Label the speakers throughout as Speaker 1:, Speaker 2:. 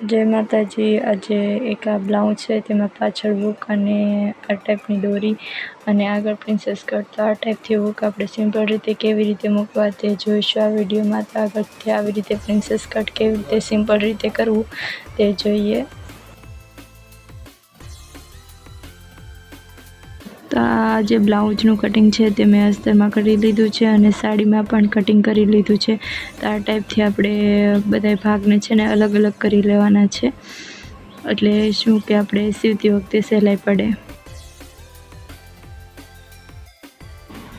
Speaker 1: જય માતાજી. આજે એક આ બ્લાઉઝ છે, તેમાં પાછળ બુક અને આ ટાઈપની દોરી અને આગળ પ્રિન્સેસ કટ તો આ ટાઈપથી બુક આપણે સિમ્પલ રીતે કેવી રીતે મૂકવા તે જોઈશું. આ વિડીયોમાં તો આગળથી આવી રીતે પ્રિન્સેસ કટ કેવી રીતે સિમ્પલ રીતે કરવું તે જોઈએ. તો આ જે બ્લાઉઝનું કટિંગ છે તે મેં અસ્તરમાં કરી લીધું છે અને સાડીમાં પણ કટિંગ કરી લીધું છે. તો આ ટાઈપથી આપણે બધા ભાગને છે ને અલગ અલગ કરી લેવાના છે. એટલે શું કે આપણે સીવતી વખતે સહેલાઈ પડે.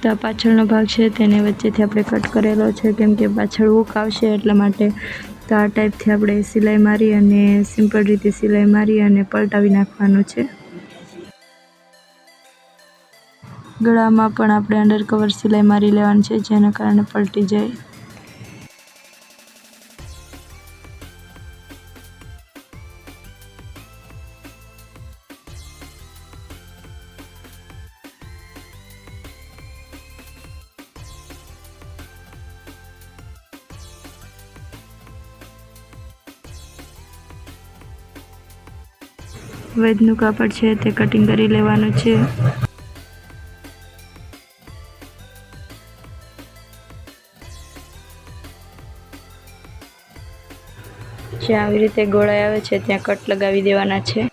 Speaker 1: તો આ પાછળનો ભાગ છે તેને વચ્ચેથી આપણે કટ કરેલો છે કેમ કે પાછળ ઉક આવશે એટલા માટે. તો આ ટાઈપથી આપણે સિલાઈ મારી અને સિમ્પલ રીતે સિલાઈ મારી અને પલટાવી નાખવાનું છે. ગળામાં પણ આપણે અંડરકવર સિલાઈ મારી લેવાની છે, જેના કારણે પલટી જાય. વેદનું કાપડ છે, તે કટિંગ કરી લેવાનું છે. જ્યાં આવી રીતે ગોળાઈ આવે છે ત્યાં કટ લગાવી દેવાના છે.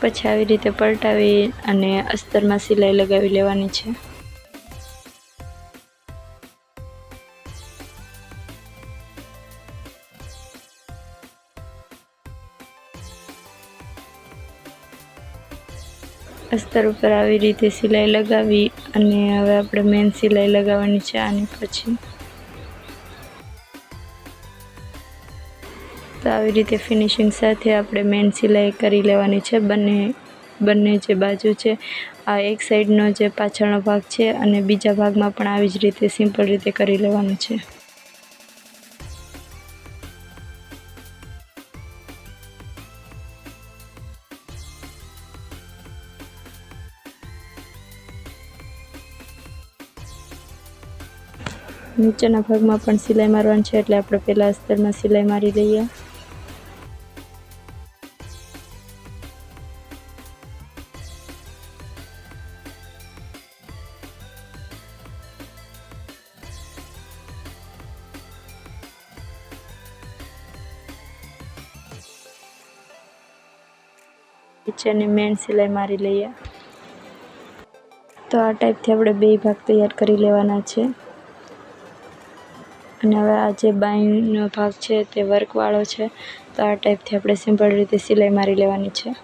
Speaker 1: પછી આવી રીતે પલટાવી અને અસ્તરમાં સિલાઈ લગાવી લેવાની છે. અસ્તર ઉપર આવી રીતે સિલાઈ લગાવી અને હવે આપણે મેન સિલાઈ લગાવવાની છે આની પછી. તો આવી રીતે ફિનિશિંગ સાથે આપણે મેન સિલાઈ કરી લેવાની છે. બંને બંને જે બાજુ છે, આ એક સાઈડનો જે પાછળનો ભાગ છે અને બીજા ભાગમાં પણ આવી જ રીતે સિમ્પલ રીતે કરી લેવાનું છે. નીચેના ભાગમાં પણ સિલાઈ મારવાની છે, એટલે આપણે પહેલાં અસ્તરમાં સિલાઈ મારી લઈએ. નીચેની મેન સિલાઈ મારી લઈએ. તો આ ટાઈપથી આપણે બે ભાગ તૈયાર કરી લેવાના છે. અને હવે આ જે બાઈનો ભાગ છે તે વર્કવાળો છે, તો આ ટાઈપથી આપણે સિમ્પલ રીતે સિલાઈ મારી લેવાની છે.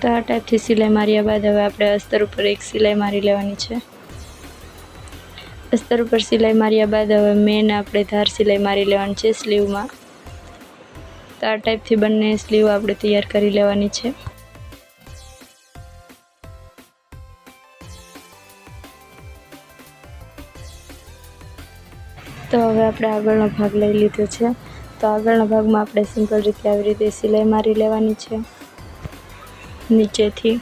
Speaker 1: તો આ ટાઈપથી સિલાઈ માર્યા બાદ હવે આપણે અસ્તર ઉપર એક સિલાઈ મારી લેવાની છે. અસ્તર ઉપર સિલાઈ માર્યા બાદ હવે મેન આપણે ધાર સિલાઈ મારી લેવાની છે સ્લીવમાં. તો આ ટાઈપથી બંને સ્લીવ આપણે તૈયાર કરી લેવાની છે. તો હવે આપણે આગળનો ભાગ લઈ લીધો છે. તો આગળના ભાગમાં આપણે સિમ્પલ રીતે આવી રીતે સિલાઈ મારી લેવાની છે. નીચેથી.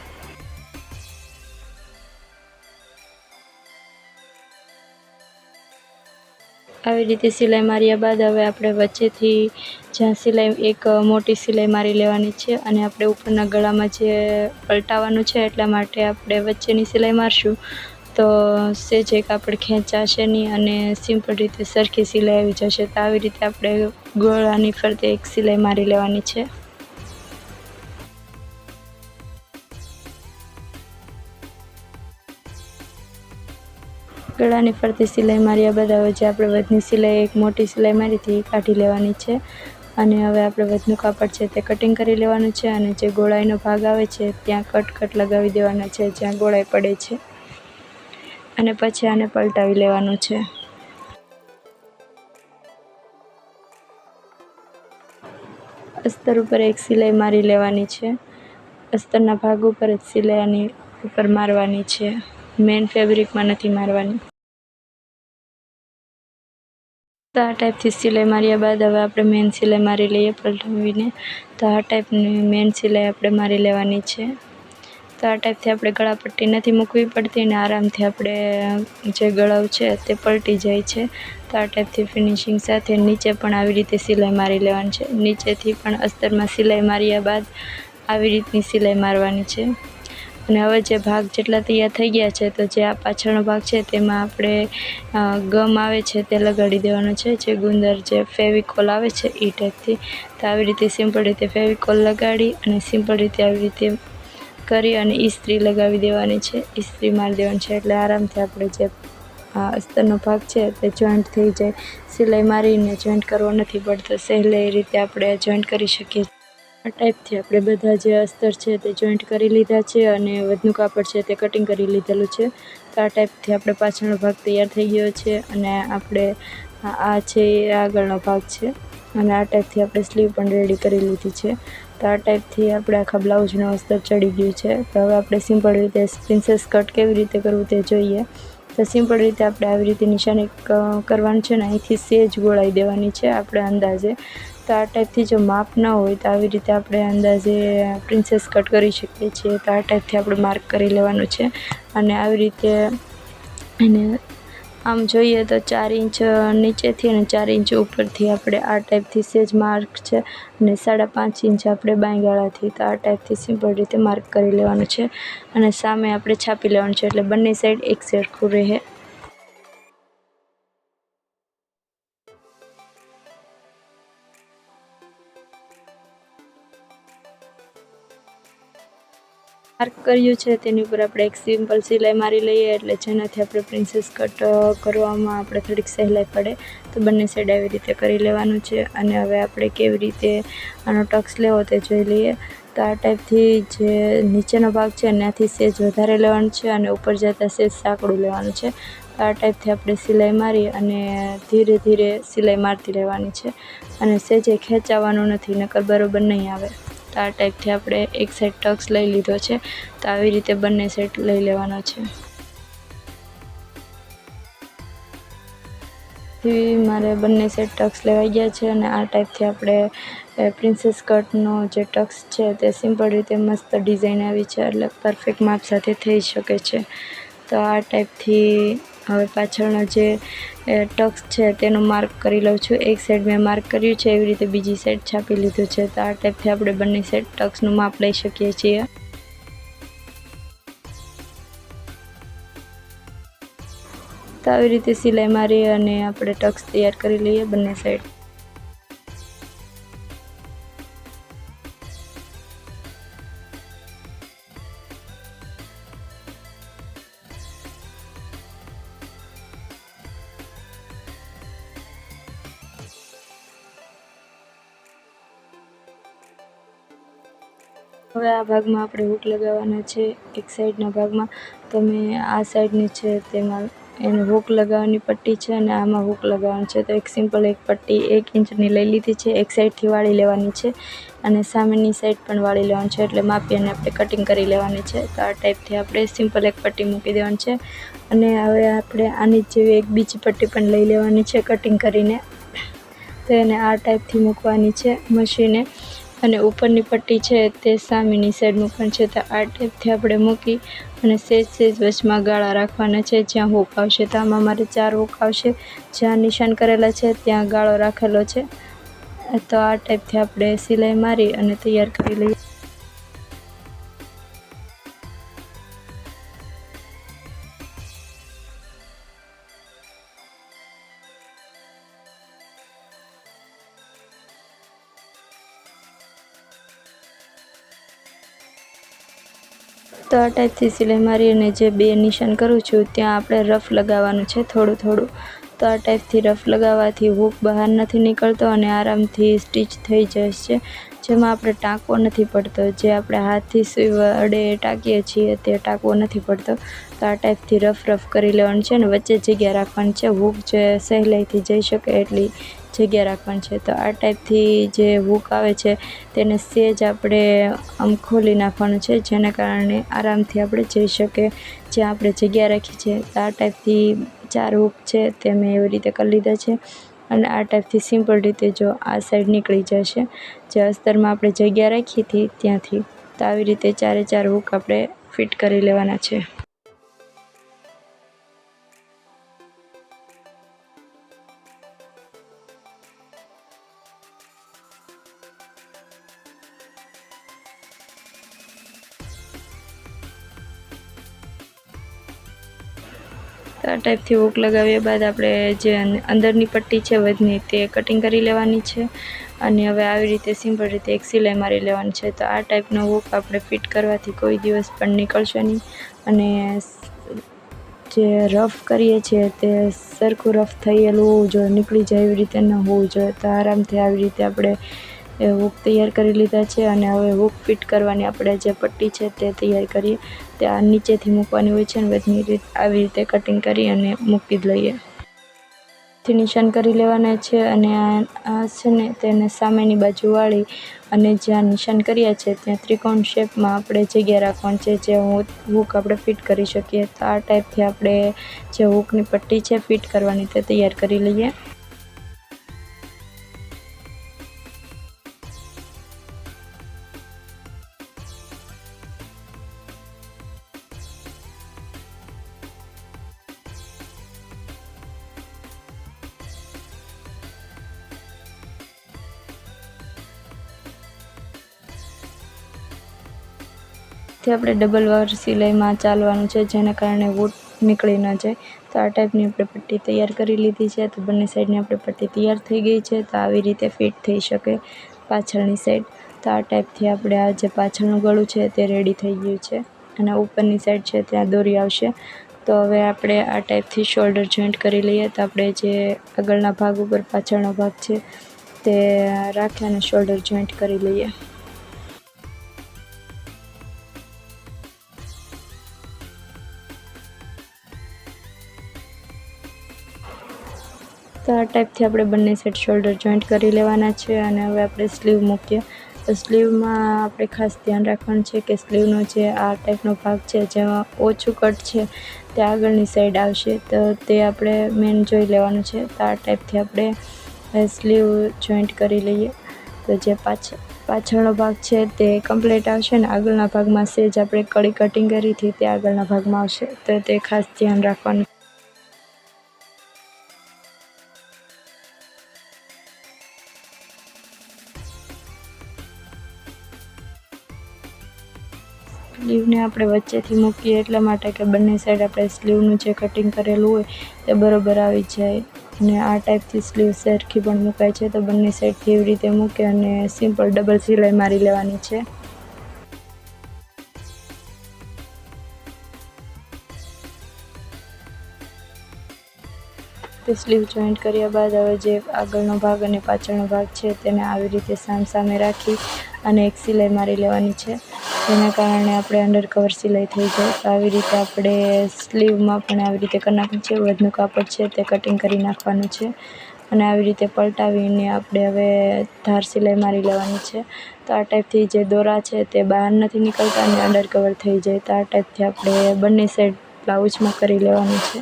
Speaker 1: આવી રીતે સિલાઈ માર્યા બાદ હવે આપણે વચ્ચેથી જ્યાં સિલાઈ એક મોટી સિલાઈ મારી લેવાની છે અને આપણે ઉપરના ગળામાં જે પલટાવવાનું છે એટલા માટે આપણે વચ્ચેની સિલાઈ મારશું. તો સેજ એક આપણે ખેંચાશે નહીં અને સિમ્પલ રીતે સરખી સિલાઈ આવી જશે. તો આવી રીતે આપણે ગળાની ફરતે એક સિલાઈ મારી લેવાની છે. ગળાની ફરતી સિલાઈ માર્યા બધા હોય જે આપણે વધની સિલાઈ, એક મોટી સિલાઈ મારી હતી કાઢી લેવાની છે. અને હવે આપણે વધનું કાપડ છે તે કટિંગ કરી લેવાનું છે અને જે ગોળાઈનો ભાગ આવે છે ત્યાં કટ કટ લગાવી દેવાના છે, જ્યાં ગોળાઈ પડે છે. અને પછી આને પલટાવી લેવાનું છે. અસ્તર ઉપર એક સિલાઈ મારી લેવાની છે. અસ્તરના ભાગ ઉપર જ સિલાઈની ઉપર મારવાની છે. મેન ફેબ્રિકમાં નથી મારવાની. તો આ ટાઈપથી સિલાઈ માર્યા બાદ હવે આપણે મેન સિલાઈ મારી લઈએ પલટાવીને. તો આ ટાઈપની મેન સિલાઈ આપણે મારી લેવાની છે. તો આ ટાઈપથી આપણે ગળાપટ્ટી નથી મૂકવી પડતી અને આરામથી આપણે જે ગળાવ છે તે પલટી જાય છે. તો આ ટાઈપથી ફિનિશિંગ સાથે નીચે પણ આવી રીતે સિલાઈ મારી લેવાની છે. નીચેથી પણ અસ્તરમાં સિલાઈ માર્યા બાદ આવી રીતની સિલાઈ મારવાની છે. અને હવે જે ભાગ જેટલા તૈયાર થઈ ગયા છે, તો જે આ પાછળનો ભાગ છે, તેમાં આપણે ગમ આવે છે, તે લગાડી દેવાનો છે, જે ગુંદર, જે ફેવિકોલ આવે છે એ ટાઈપથી તો આવી રીતે સિમ્પલ રીતે ફેવિકોલ લગાડી અને સિમ્પલ રીતે આવી રીતે કરી અને ઇસ્ત્રી લગાવી દેવાની છે ઇસ્ત્રી મારી દેવાની છે, એટલે આરામથી આપણે જે અસ્તરનો ભાગ છે, તે જોઈન્ટ થઈ જાય. સિલાઈ મારીને જોઈન્ટ કરવો નથી પડતો સહેલે રીતે આપણે જોઈન્ટ કરી શકીએ આ ટાઈપથી આપણે બધા જે અસ્તર છે તે જોઈન્ટ કરી લીધા છે અને વધનું કાપડ છે તે કટિંગ કરી લીધેલું છે. તો આ ટાઈપથી આપણે પાછળનો ભાગ તૈયાર થઈ ગયો છે અને આપણે આ છે એ આગળનો ભાગ છે. અને આ ટાઈપથી આપણે સ્લીવ પણ રેડી કરી લીધી છે. તો આ ટાઈપથી આપણે આખા બ્લાઉઝનું અસ્તર ચડી ગયું છે. તો હવે આપણે સિમ્પલ રીતે પ્રિન્સેસ કટ કેવી રીતે કરવું તે જોઈએ. તો સિમ્પલ રીતે આપણે આવી રીતે નિશાની કરવાનું છે ને અહીંથી સેજ ગોળાઈ દેવાની છે. આપણે અંદાજે તો આ ટાઈપથી જો માપ ન હોય તો આવી રીતે આપણે અંદાજે પ્રિન્સેસ કટ કરી શકીએ છીએ, તો આ ટાઈપથી આપણે માર્ક કરી લેવાનું છે. અને આવી રીતે એને આમ જોઈએ તો ચાર ઇંચ નીચેથી અને ચાર ઇંચ ઉપરથી આપણે આ ટાઈપથી સેજ માર્ક છે અને સાડા પાંચ ઇંચ આપણે બાંયગાળાથી, તો આ ટાઈપથી સિમ્પલ રીતે માર્ક કરી લેવાનું છે. અને સામે આપણે છાપી લેવાનું છે, એટલે બંને સાઈડ એક સરખું રહે. માર્ક કર્યું છે, તેની ઉપર આપણે એક સિમ્પલ સિલાઈ મારી લઈએ, એટલે જેનાથી આપણે પ્રિન્સેસ કટ કરવામાં આપણે થોડીક સહેલાઈ પડે. તો બંને સાઈડ આવી રીતે કરી લેવાનું છે, અને હવે આપણે કેવી રીતે આનો ટક્સ લેવો તે જોઈ લઈએ. તો આ ટાઈપથી જે નીચેનો ભાગ છે, એનાથી સેજ વધારે લેવાનું છે, અને ઉપર જતાં સેજ સાંકડું લેવાનું છે. તો આ ટાઈપથી આપણે સિલાઈ મારી, અને ધીરે ધીરે સિલાઈ મારતી રહેવાની છે. અને સેજે ખેંચાવાનું નથી, નકર બરાબર નહીં આવે. તો આ ટાઈપથી આપણે એક સેટ ટક્સ લઈ લીધો છે. તો આવી રીતે બંને સેટ લઈ લેવાનો છે. મારે બંને સેટ ટક્સ લેવાઈ ગયા છે અને આ ટાઈપથી આપણે પ્રિન્સેસ કટનો જે ટક્સ છે તે સિમ્પલ રીતે મસ્ત ડિઝાઇન આવી છે. એટલે પરફેક્ટ માપ સાથે થઈ શકે છે. તો આ ટાઈપથી હવે પાછળનો જે ટક્સ છે તેનું માર્ક કરી લઉં છું. એક સાઈડ મેં માર્ક કર્યું છે, એવી રીતે બીજી સાઈડ છાપી લીધું છે. તો આ ટાઈપથી આપણે બંને સાઈડ ટક્સનું માપ લઈ શકીએ છીએ. તો આવી રીતે સિલાઈ મારી અને આપણે ટક્સ તૈયાર કરી લઈએ બંને સાઈડ હવે આ ભાગમાં આપણે હૂક લગાવવાના છે, એક સાઈડના ભાગમાં. તો મેં આ સાઈડની છે, તેમાં એને હૂક લગાવવાની પટ્ટી છે અને આમાં હૂક લગાવવાનું છે. તો એક સિમ્પલ એક પટ્ટી એક ઇંચની લઈ લીધી છે, એક સાઈડથી વાળી લેવાની છે અને સામેની સાઈડ પણ વાળી લેવાનું છે. એટલે માપી અને આપણે કટિંગ કરી લેવાની છે. તો આ ટાઈપથી આપણે સિમ્પલ એક પટ્ટી મૂકી દેવાની છે અને હવે આપણે આની જેવી એક બીજી પટ્ટી પણ લઈ લેવાની છે કટિંગ કરીને. તો એને આ ટાઈપથી મૂકવાની છે મશીને અને ઉપરની પટ્ટી છે તે સામેની સાઈડ મૂકવાની છે. તો આ ટાઈપથી આપણે મૂકી અને સેજ સેજ વચમાં ગાળા રાખવાના છે. જ્યાં હુક આવશે તો આમાં મારે ચાર હુક આવશે. જ્યાં નિશાન કરેલા છે ત્યાં ગાળો રાખેલો છે. તો આ ટાઈપથી આપણે સિલાઈ મારી અને તૈયાર કરી લઈએ. આ ટાઈપથી સિલાઈ મારી અને જે બે નિશાન કરું છું, ત્યાં આપણે રફ લગાવવાનું છે થોડું થોડું. તો આ ટાઈપથી રફ લગાવવાથી હૂક બહાર નથી નીકળતો અને આરામથી સ્ટીચ થઈ જશે જેમાં આપણે ટાંકવો નથી પડતો, જે આપણે હાથથી અડે ટાંકીએ છીએ તે ટાંકવો નથી પડતો. તો આ ટાઈપથી રફ રફ કરી લેવાનું છે અને વચ્ચે જગ્યા રાખવાની છે. હૂક જે સહેલાઈથી જઈ શકે એટલી જગ્યા રાખવાની છે. તો આ ટાઈપથી જે હુક આવે છે, તેને સેજ આપણે આમ ખોલી નાખવાનું છે, જેના કારણે આરામથી આપણે જઈ શકીએ. જ્યાં આપણે જગ્યા રાખી છે, તો આ ટાઈપથી ચાર હુક છે, તે મેં એવી રીતે કરી લીધા છે. અને આ ટાઈપથી સિમ્પલ રીતે જો આ સાઈડ નીકળી જશે, જે અસ્તરમાં આપણે જગ્યા રાખી હતી ત્યાંથી, તો આવી રીતે ચારે ચાર હુક આપણે ફિટ કરી લેવાના છે. આ ટાઈપથી હૂક લગાવ્યા બાદ આપણે જે અંદરની પટ્ટી છે વધની તે કટિંગ કરી લેવાની છે. અને હવે આવી રીતે સિમ્પલ રીતે એક સિલાઈ મારી લેવાની છે. તો આ ટાઈપનો હૂક આપણે ફિટ કરવાથી કોઈ દિવસ પણ નીકળશે નહીં. અને જે રફ કરીએ છીએ તે સરખું રફ થયેલું હોવું જોઈએ નીકળી જાય એવી રીતે ન હોવું જોઈએ. તો આરામથી આવી રીતે આપણે એ હૂક તૈયાર કરી લીધા છે અને હવે હૂક ફિટ કરવાની આપણે જે પટ્ટી છે તે તૈયાર કરીએ. તે આ નીચેથી મૂકવાની હોય છે અને બધી રીત આવી રીતે કટિંગ કરી અને મૂકી લઈએ. થી નિશાન કરી લેવાના છે અને આ છે ને તેને સામેની બાજુ વાળી અને જ્યાં નિશાન કર્યા છે ત્યાં ત્રિકોણ શેપમાં આપણે જગ્યા રાખવાની છે જે હૂક આપણે ફિટ કરી શકીએ. તો આ ટાઈપથી આપણે જે હૂકની પટ્ટી છે ફિટ કરવાની તે તૈયાર કરી લઈએ. થી આપણે ડબલ વાર સિલાઈમાં ચાલવાનું છે, જેના કારણે વૂટ નીકળી ન જાય. તો આ ટાઈપની આપણે પટ્ટી તૈયાર કરી લીધી છે. તો બંને સાઈડની આપણે પટ્ટી તૈયાર થઈ ગઈ છે. તો આવી રીતે ફિટ થઈ શકે પાછળની સાઈડ. તો આ ટાઈપથી આપણે આ જે પાછળનું ગળું છે તે રેડી થઈ ગયું છે અને ઉપરની સાઈડ છે ત્યાં દોરી આવશે. તો હવે આપણે આ ટાઈપથી શોલ્ડર જોઈન્ટ કરી લઈએ. તો આપણે જે આગળના ભાગ ઉપર પાછળનો ભાગ છે તે રાખી અને શોલ્ડર જોઈન્ટ કરી લઈએ. તો આ ટાઈપથી આપણે બંને સેટ શોલ્ડર જોઈન્ટ કરી લેવાના છે અને હવે આપણે સ્લીવ મૂકીએ. તો સ્લીવમાં આપણે ખાસ ધ્યાન રાખવાનું છે કે સ્લીવનો જે આ ટાઈપનો ભાગ છે, જેમાં ઓછું કટ છે, તે આગળની સાઈડ આવશે. તો તે આપણે મેન જોઈ લેવાનું છે. તો આ ટાઈપથી આપણે સ્લીવ જોઈન્ટ કરી લઈએ. તો જે પાછળ પાછળનો ભાગ છે તે કમ્પ્લીટ આવશે ને આગળના ભાગમાં સેજ આપણે કડી કટિંગ કરી હતી, તે આગળના ભાગમાં આવશે. તો તે ખાસ ધ્યાન રાખવાનું. આપણે વચ્ચેથી મૂકીએ એટલા માટે કે બંને સાઈડ આપણે સ્લીવનું જે કટિંગ કરેલું હોય તે બરાબર આવી જાય. અને આ ટાઈપથી સ્લીવ સરખી પણ મુકાય છે. તો બંને સાઈડથી એવી રીતે મૂકે અને સિમ્પલ ડબલ સિલાઈ મારી લેવાની છે. તે સ્લીવ જોઈન્ટ કર્યા બાદ હવે જે આગળનો ભાગ અને પાછળનો ભાગ છે તેને આવી રીતે સામ સામે રાખી અને એક સિલાઈ મારી લેવાની છે. જેના કારણે આપણે અંડર કવર સિલાઈ થઈ જાય. તો આવી રીતે આપણે સ્લીવમાં પણ આવી રીતે કરી નાખવું છે. વધનું કાપડ છે તે કટિંગ કરી નાખવાનું છે. અને આવી રીતે પલટાવીને આપણે હવે ધાર સિલાઈ મારી લેવાની છે. તો આ ટાઈપથી જે દોરા છે તે બહાર નથી નીકળતા અને અંડર કવર થઈ જાય. તો આ ટાઈપથી આપણે બંને સાઈડ બ્લાઉઝમાં કરી લેવાનું છે.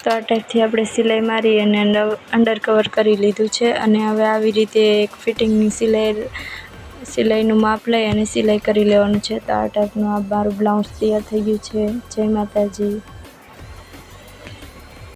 Speaker 1: તો આ ટાઈપથી આપણે સિલાઈ મારી અને અંડર કવર કરી લીધું છે. અને હવે આવી રીતે એક ફિટિંગની સિલાઈ સિલાઈનું માપ લઈ અને સિલાઈ કરી લેવાનું છે. તો આ ટાઈપનું આ મારું બ્લાઉઝ તૈયાર થઈ ગયું છે. જય માતાજી.